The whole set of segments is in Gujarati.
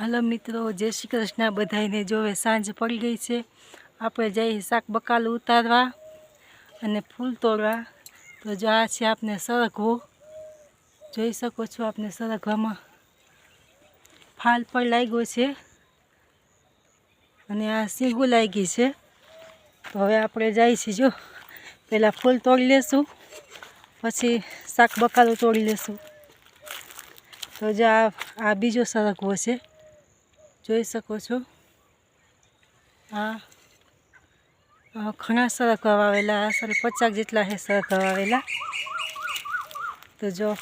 હાલો મિત્રો, જય શ્રી કૃષ્ણ. બધાને જોવે સાંજ પડી ગઈ છે. આપણે જઈએ શાક બકાલું ઉતારવા અને ફૂલ તોડવા. તો જો આ છે આપને સરગવો. જોઈ શકો છો આપને સરગવામાં ફાલ પણ લાગ્યો છે અને આ સીંગું લાગી છે. તો હવે આપણે છીએ જો, પહેલાં ફૂલ તોડી લેશું, પછી શાક બકાલું તોડી લેશું. તો જો આ બીજો સરગવો છે. જોઈ શકો છો. આ આ ઘણા સરગવા વાવેલા સર પચાસ જેટલા છે સરગવા વાવેલા તો જો,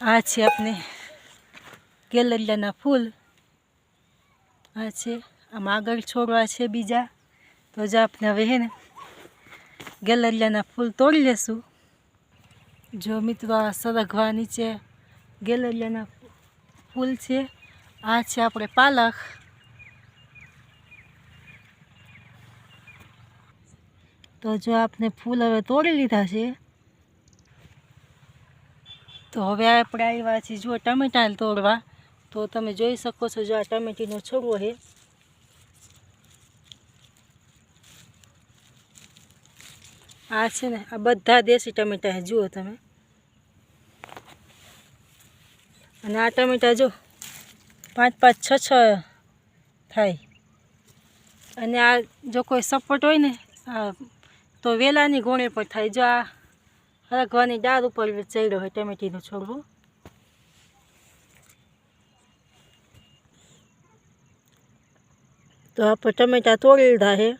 આ છે આપણે ગેલરિયાના ફૂલ. આ છે, આમ આગળ છોડવા છે બીજા. તો જો આપણે હવે ને ગેલરિયાના ફૂલ તોડી લેશું. જો મિત્રો, આ સરગવા નીચે ગેલરિયાના ફૂલ છે. આ છે આપણે પાલક તો જો આપણે ફૂલ હવે તોડી લીધા છે, તો હવે આપણે આવ્યા છીએ જો ટમેટા તોડવા. તો તમે જોઈ શકો છો જો આ ટમેટીનો છોડવો છે. આ છે ને, આ બધા દેશી ટમેટા જુઓ તમે. અને આ ટમેટા જો પાંચ પાંચ છ છ થાય. અને આ જો કોઈ સપોર્ટ હોય ને તો વેલાની ગોણે પણ થાય. જો આ હરગવાની ડાળ ઉપર ચડ્યો હોય ટમેટીનું છોડવું. તો આપણે ટમેટા તોડી લીધા છે.